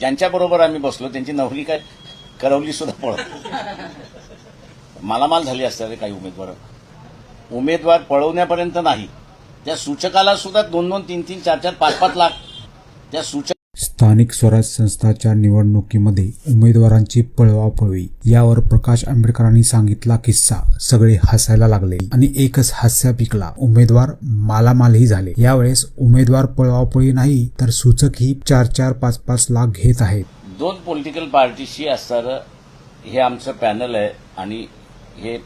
ज्यांच्याबरोबर आम्ही बसलो त्यांची नवरी काय करवली सुद्धा पळत मालामाल झाली असतात काही उमेदवार. उमेदवार पळवण्यापर्यंत नाही. त्या सूचकाला सुद्धा दोन दोन तीन तीन चार चार पाच पाच लाख. त्या सूचक स्थानिक स्वराज संस्थाच्या निवडणुकीमध्ये उमेदवारांची पळवापळवी यावर प्रकाश आंबेडकरांनी सांगितला किस्सा. सगळे हसायला लागले. आणि एकच हास्य पिकला. उमेदवार मालामालही झाले. यावेळेस उमेदवार पळवापळी नाही तर सूचक ही चार चार पाच पाच लाख घेत आहेत. दोन पॉलिटिकल पार्टीशी असणारं हे आमचं पॅनल आहे. आणि हे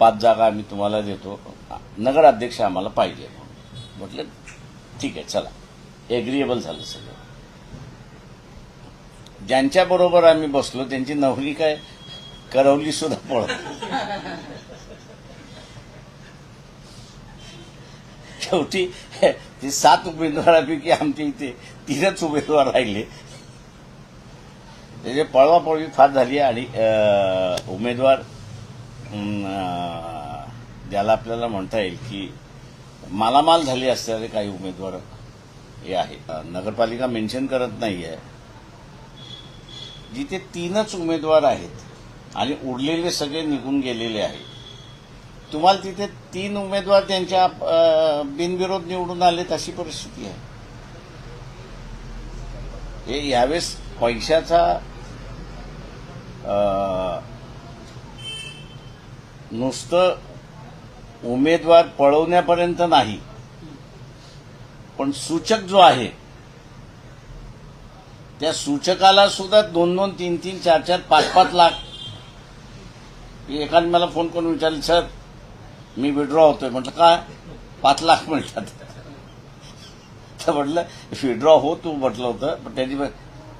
पाच जागा आम्ही तुम्हाला देतो. नगराध्यक्ष आम्हाला पाहिजे. म्हटलं ठीक आहे चला. एग्रीएबल झालं सगळं. ज्यांच्याबरोबर आम्ही बसलो त्यांची नवरी काय? करवली सुद्धा पळत शेवटी ते सात उमेदवारापैकी आमच्या इथे तीनच उमेदवार राहिले. त्याचे पळवापळवी फार झाली आणि उमेदवार ज्याला आपल्याला म्हणता येईल की मालामाल झाली असणारे काही उमेदवार हे आहे नगरपालिका मेन्शन करत नाही आहे जिथे तीनच उमेदवार आहेत आणि उरलेले सगळे निघून गेलेले आहेत. तुम्हाला तिथे तीन उमेदवार त्यांच्या बिनविरोध निवडून आलेत अशी परिस्थिती आहे. हे यावेळेस पैशाचा नुसतं उमेदवार पळवण्यापर्यंत नाही. पण सूचक जो आहे त्या सूचकाला सुद्धा दोन दोन तीन तीन चार चार पाच पाच लाख. एकाने मला फोन करून विचारले सर मी विड्रॉ होतोय. म्हटलं काय? पाच लाख म्हणतात. तर म्हटलं विड्रॉ हो तू म्हटलं होतं. पण त्यांनी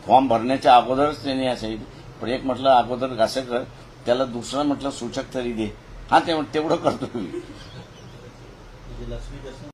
फॉर्म भरण्याच्या अगोदरच त्यांनी असं पण एक म्हटलं अगोदर घास कर त्याला दुसरं म्हटलं सूचक तरी दे. हा ते तेवढं करतो मी. म्हणजे